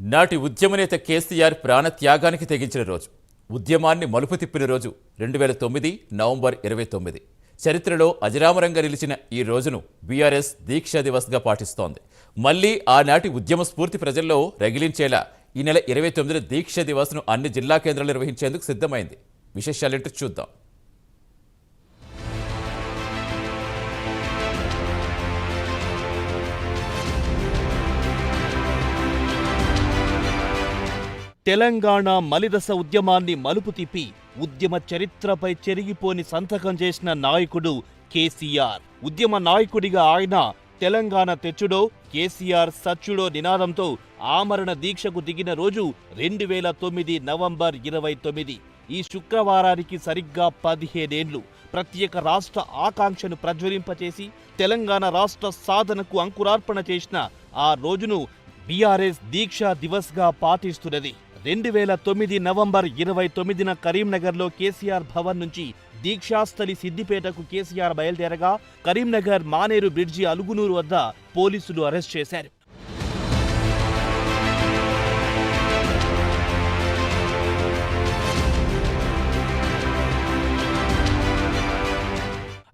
నాటి ఉద్యమనేత కేసీఆర్ ప్రాణత్యాగానికి తెగించిన రోజు. ఉద్యమాన్ని మలుపు తిప్పిన రోజు రెండు వేల తొమ్మిది నవంబర్ ఇరవై తొమ్మిది. చరిత్రలో అజరామరంగా నిలిచిన ఈ రోజును బీఆర్ఎస్ దీక్షా దివస్గా పాటిస్తోంది. మళ్ళీ ఆనాటి ఉద్యమ స్ఫూర్తి ప్రజల్లో రగిలించేలా ఈ నెల ఇరవై తొమ్మిదిన దీక్ష దివస్ను అన్ని జిల్లా కేంద్రాలు నిర్వహించేందుకు సిద్ధమైంది. విశేషాలేంటో చూద్దాం. తెలంగాణ మలిదశ ఉద్యమాన్ని మలుపు తిప్పి ఉద్యమ చరిత్రపై చెరిగిపోని సంతకం చేసిన నాయకుడు కేసీఆర్. ఉద్యమ నాయకుడిగా ఆయన తెలంగాణ తెచ్చుడో కేసీఆర్ సచ్చుడో నినాదంతో ఆమరణ దీక్షకు దిగిన రోజు రెండు వేల తొమ్మిది నవంబర్ ఇరవై తొమ్మిది. ఈ శుక్రవారానికి సరిగ్గా పదిహేనేండ్లు. ప్రత్యేక రాష్ట్ర ఆకాంక్షను ప్రజ్వలింపచేసి తెలంగాణ రాష్ట్ర సాధనకు అంకురార్పణ చేసిన ఆ రోజును బీఆర్ఎస్ దీక్షా దివస్గా పాటిస్తున్నది. రెండు వేల తొమ్మిది నవంబర్ ఇరవై తొమ్మిదిన కరీంనగర్లో కేసీఆర్ భవన్ నుంచి దీక్షాస్థలి సిద్దిపేటకు కేసీఆర్ బయలుదేరగా కరీంనగర్ మానేరు బ్రిడ్జి అలుగునూరు వద్ద పోలీసులు అరెస్ట్ చేశారు.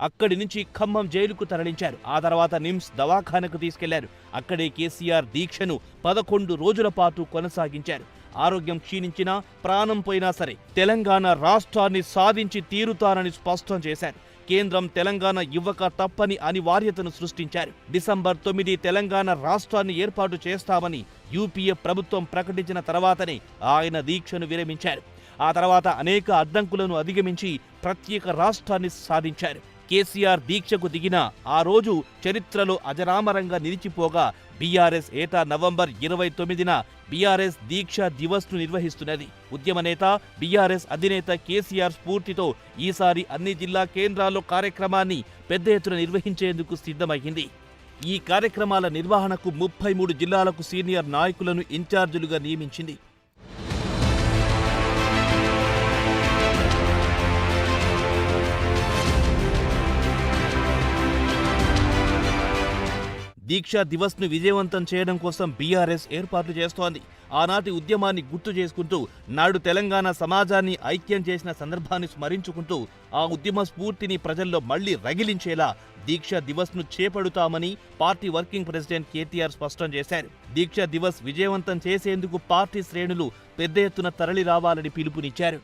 అక్కడి నుంచి ఖమ్మం జైలుకు తరలించారు. ఆ తర్వాత నిమ్స్ దవాఖానకు తీసుకెళ్ళారు. అక్కడే కేసీఆర్ దీక్షను పదకొండు రోజుల పాటు కొనసాగించారు. ఆరోగ్యం క్షీణించినా ప్రాణం పోయినా సరే తెలంగాణ రాష్ట్రాన్ని సాధించి తీరుతారని స్పష్టం చేశారు. కేంద్రం తెలంగాణ ఇవ్వక తప్పని అనివార్యతను సృష్టించారు. డిసెంబర్ తొమ్మిది తెలంగాణ రాష్ట్రాన్ని ఏర్పాటు చేస్తామని యూపీఏ ప్రభుత్వం ప్రకటించిన తర్వాతనే ఆయన దీక్షను విరమించారు. ఆ తర్వాత అనేక అడ్డంకులను అధిగమించి ప్రత్యేక రాష్ట్రాన్ని సాధించారు. కేసీఆర్ దీక్షకు దిగిన ఆ రోజు చరిత్రలో అజరామరంగా నిలిచిపోగా బీఆర్ఎస్ ఏటా నవంబర్ ఇరవై తొమ్మిదిన బీఆర్ఎస్ దీక్ష దివస్ను నిర్వహిస్తున్నది. ఉద్యమ నేత బీఆర్ఎస్ అధినేత కేసీఆర్ స్ఫూర్తితో ఈసారి అన్ని జిల్లా కేంద్రాల్లో కార్యక్రమాన్ని పెద్ద ఎత్తున నిర్వహించేందుకు సిద్ధమైంది. ఈ కార్యక్రమాల నిర్వహణకు ముప్పై మూడు జిల్లాలకు సీనియర్ నాయకులను ఇన్ఛార్జీలుగా నియమించింది. దీక్షా దివస్ను విజయవంతం చేయడం కోసం బీఆర్ఎస్ ఏర్పాట్లు చేస్తోంది. ఆనాటి ఉద్యమాన్ని గుర్తు చేసుకుంటూ నాడు తెలంగాణ సమాజాన్ని ఐక్యం చేసిన సందర్భాన్ని స్మరించుకుంటూ ఆ ఉద్యమ స్ఫూర్తిని ప్రజల్లో మళ్ళీ రగిలించేలా దీక్షా దివస్ను చేపడుతామని పార్టీ వర్కింగ్ ప్రెసిడెంట్ కేటీఆర్ స్పష్టం చేశారు. దీక్షా దివస్ విజయవంతం చేసేందుకు పార్టీ శ్రేణులు పెద్ద ఎత్తున తరలి రావాలని పిలుపునిచ్చారు.